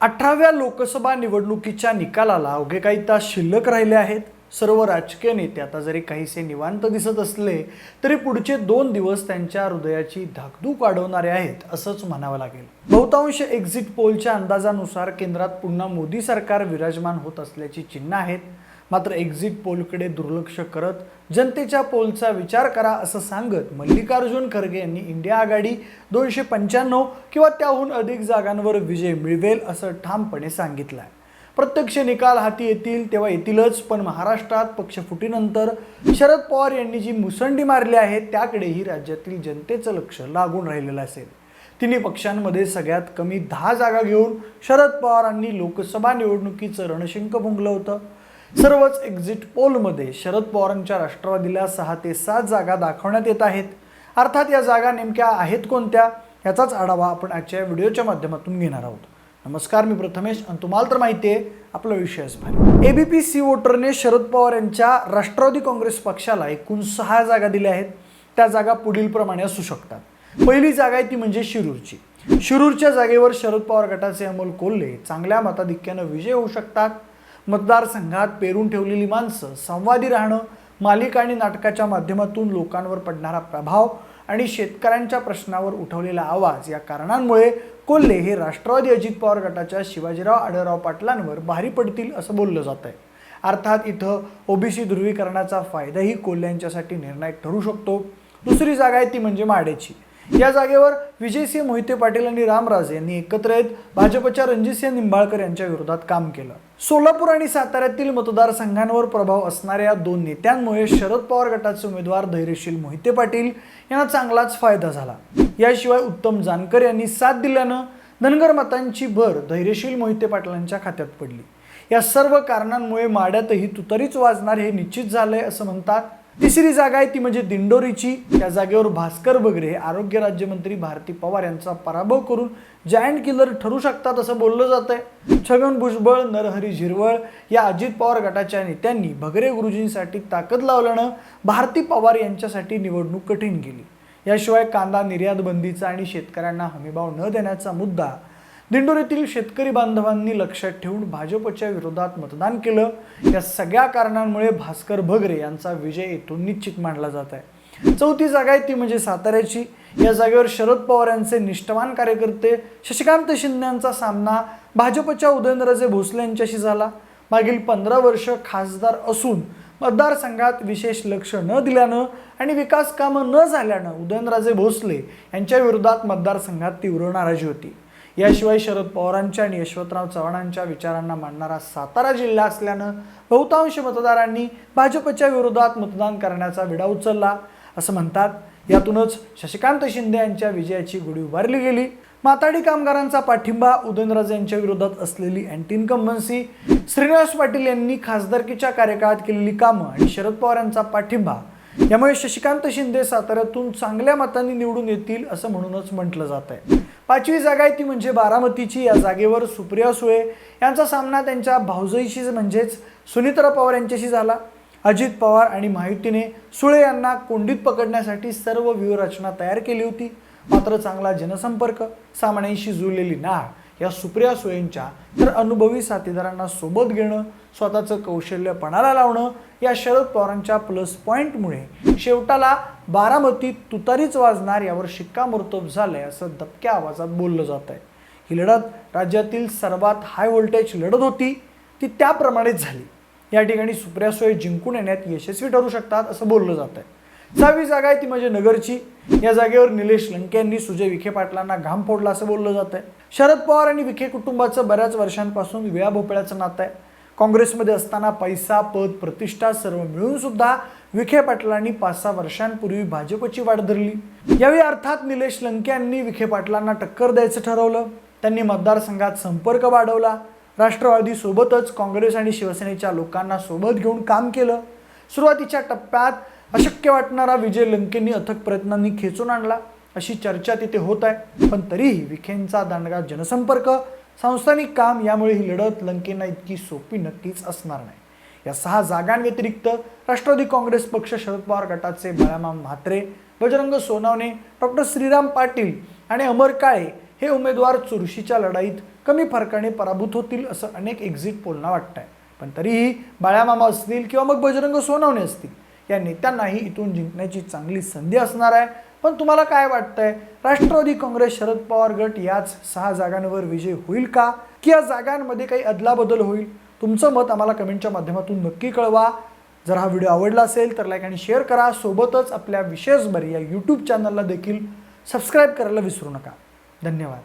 अठराव्या लोकसभा निवडणुकीच्या निकालाला अवघे काही तास शिल्लक राहिले आहेत. सर्व राजकीय नेते आता जरी काहीसे निवांत दिसत असले तरी पुढचे दोन दिवस त्यांच्या हृदयाची धाकधूक वाढवणारे आहेत असंच म्हणावं लागेल. बहुतांश एक्झिट पोलच्या अंदाजानुसार केंद्रात पुन्हा मोदी सरकार विराजमान होत असल्याची चिन्ह आहेत. मात्र एक्झिट पोलकडे दुर्लक्ष करत जनतेच्या पोलचा विचार करा असं सांगत मल्लिकार्जुन खरगे यांनी इंडिया आघाडी दोनशे पंच्याण्णव किंवा त्याहून अधिक जागांवर विजय मिळवेल असं ठामपणे सांगितलं आहे प्रत्यक्ष निकाल हाती येतील तेव्हा येतीलच पण महाराष्ट्रात पक्षफुटीनंतर शरद पवार यांनी जी मुसंडी मारली आहे त्याकडेही राज्यातील जनतेचं लक्ष लागून राहिलेलं असेल. तिन्ही पक्षांमध्ये सगळ्यात कमी दहा जागा घेऊन शरद पवारांनी लोकसभा निवडणुकीचं रणशिंक भुंकलं होतं. सर्वच एक्झिट पोलमध्ये शरद पवारांच्या राष्ट्रवादीला सहा ते सात जागा दाखवण्यात येत आहेत. अर्थात या जागा नेमक्या आहेत कोणत्या? याचाच आढावा आपण आजच्या व्हिडिओच्या माध्यमातून घेणार आहोत. नमस्कार मी प्रथमेश आणि तुम्हाला तर माहिती आहे आपला विषयच भारी. एबीपी सी वोटरने शरद पवार यांच्या राष्ट्रवादी काँग्रेस पक्षाला एकूण सहा जागा दिल्या आहेत. त्या जागा पुढीलप्रमाणे असू शकतात. पहिली जागा आहे ती म्हणजे शिरूरची. शिरूरच्या जागेवर शरद पवार गटाचे अमोल कोल्हे चांगल्या मताधिक्यानं विजय होऊ शकतात. मतदारसंघात पेरून ठेवलेली माणसं संवादी राहणं मालिका आणि नाटकाच्या माध्यमातून लोकांवर पडणारा प्रभाव आणि शेतकऱ्यांच्या प्रश्नावर उठवलेला आवाज या कारणांमुळे कोल्हे हे राष्ट्रवादी अजित पवार गटाच्या शिवाजीराव आढळराव पाटलांवर भारी पडतील असं बोललं जात आहे अर्थात इथं ओबीसी ध्रुवीकरणाचा फायदाही कोल्ह्यांच्यासाठी निर्णायक ठरू शकतो. दुसरी जागा आहे ती म्हणजे माडेची. या जागेवर विजयसिंह मोहिते पाटील आणि रामराजे यांनी एकत्र येत भाजपच्या रणजितसिंह निंबाळकर यांच्या विरोधात काम केलं. सोलापूर आणि साताऱ्यातील मतदारसंघांवर प्रभाव असणाऱ्या दोन नेत्यांमुळे शरद पवार गटाचे उमेदवार धैर्यशील मोहिते पाटील यांना चांगलाच फायदा झाला. याशिवाय उत्तम जानकर यांनी साथ दिल्यानं धनगर मतांची भर धैर्यशील मोहिते पाटलांच्या खात्यात पडली. या सर्व कारणांमुळे माड्यातही तुतरीच वाजणार हे निश्चित झालंय असं म्हणतात तिसरी जागा आहे ती म्हणजे दिंडोरीची. त्या जागेवर भास्कर बगरे हे आरोग्य राज्यमंत्री भारती पवार यांचा पराभव करून जायंट किलर ठरू शकतात असं बोललं जात आहे छगन भुजबळ नरहरी झिरवळ या अजित पवार गटाच्या नेत्यांनी भगरे गुरुजींसाठी ताकद लावल्यानं भारती पवार यांच्यासाठी निवडणूक कठीण गेली. याशिवाय कांदा निर्यात बंदीचा आणि शेतकऱ्यांना हमीभाव न देण्याचा मुद्दा दिंडोरीतील शेतकरी बांधवांनी लक्षात ठेवून भाजपच्या विरोधात मतदान केलं. या सगळ्या कारणांमुळे भास्कर भगरे यांचा विजय येथून निश्चित मानला जात आहे. चौथी जागा आहे ती म्हणजे साताऱ्याची. या जागेवर शरद पवार यांचे निष्ठवान कार्यकर्ते शशिकांत शिंदे यांचा सामना भाजपच्या उदयनराजे भोसले यांच्याशी झाला. मागील पंधरा वर्ष खासदार असून मतदारसंघात विशेष लक्ष न दिल्यानं आणि विकास कामं न झाल्यानं उदयनराजे भोसले यांच्या विरोधात मतदारसंघात तीव्र नाराजी होती. याशिवाय शरद पवारांच्या आणि यशवंतराव चव्हाणांच्या विचारांना मांडणारा सातारा जिल्हा असल्यानं बहुतांश मतदारांनी भाजपच्या विरोधात मतदान करण्याचा विडा उचलला. असं म्हणतात. यातूनच शशिकांत शिंदे यांच्या विजयाची गुढी उभारली गेली. माताडी कामगारांचा पाठिंबा उदयनराजे यांच्या विरोधात असलेली अँटी इन्कम्बन्सी श्रीनिवास पाटील यांनी खासदारकीच्या कार्यकाळात केलेली कामं आणि शरद पवार यांचा पाठिंबा. यामुळे शशिकांत शिंदे साताऱ्यातून चांगल्या मतांनी निवडून येतील असं म्हणूनच म्हटलं जात आहे पाचवी जागा आहे ती म्हणजे बारामतीची. या जागेवर सुप्रिया सुळे यांचा सामना त्यांच्या भाऊजईशी म्हणजेच सुनीत्रा पवार यांच्याशी झाला. अजित पवार आणि माहितीने सुळे यांना कोंडीत पकडण्यासाठी सर्व व्यूहरचना तयार केली होती. मात्र चांगला जनसंपर्क सामन्यांशी जुळलेली नाळ या सुप्रिया सुयेंच्या तर अनुभवी साथीदारांना सोबत घेणं स्वतःचं कौशल्य पणाला लावणं या शरद पवारांच्या प्लस पॉईंटमुळे शेवटाला बारामतीत तुतारीच वाजणार यावर शिक्कामोर्तब झालंय असं दबक्या आवाजात बोललं जात आहे ही लढत राज्यातील सर्वात हाय व्होल्टेज लढत होती ती त्याप्रमाणेच झाली. या ठिकाणी सुप्रिया सुळे जिंकून येण्यात यशस्वी ठरू शकतात असं बोललं जात आहे सहावी जागा आहे ती म्हणजे नगरची. या जागेवर निलेश लंके यांनी सुजय विखे पाटलांना घाम फोडला असं बोललं जात आहे शरद पवार आणि विखे कुटुंबाचं बऱ्याच वर्षांपासून विळा भोपळ्याचं नातं आहे. काँग्रेसमध्ये असताना पैसा पद प्रतिष्ठा सर्व मिळून सुद्धा विखे पाटलांनी पाच सहा वर्षांपूर्वी भाजपची वाट धरली. यावेळी अर्थात निलेश लंके यांनी विखे पाटलांना टक्कर द्यायचं ठरवलं. त्यांनी मतदारसंघात संपर्क वाढवला. राष्ट्रवादीसोबतच काँग्रेस आणि शिवसेनेच्या लोकांना सोबत घेऊन काम केलं. सुरुवातीच्या टप्प्यात अशक्य वाटणारा विजय लंकेंनी अथक प्रयत्नांनी खेचून आणला. अशी चर्चा तिथे होत आहे. पण तरीही विखेंचा दांडगा जनसंपर्क सांस्थानिक काम यामुळे ही लढत लंकेंना इतकी सोपी नक्कीच असणार नाही. या सहा जागांव्यतिरिक्त राष्ट्रवादी काँग्रेस पक्ष शरद पवार गटाचे बळामाम म्हात्रे बजरंग सोनावणे डॉक्टर श्रीराम पाटील आणि अमर काळे हे उमेदवार चुरशीच्या लढाईत कमी फरकाने पराभूत होतील असं अनेक एक्झिट पोलना वाटतंय. पण तरीही बाळ्यामामा असतील किंवा मग बजरंग सोनावणे असतील या नेत्यांनाही इथून जिंकण्याची चांगली संधी असणार आहे. पण तुम्हाला काय वाटतंय? राष्ट्रवादी काँग्रेस शरद पवार गट याच सहा जागांवर विजय होईल का? की या जागांमध्ये काही अदलाबदल होईल? तुमचं मत आम्हाला कमेंटच्या माध्यमातून नक्की कळवा. जर हा व्हिडिओ आवडला असेल तर लाईक आणि शेअर करा. सोबतच आपल्या विशेष बरी या यूट्यूब चॅनलला देखील सबस्क्राईब करायला विसरू नका. धन्यवाद.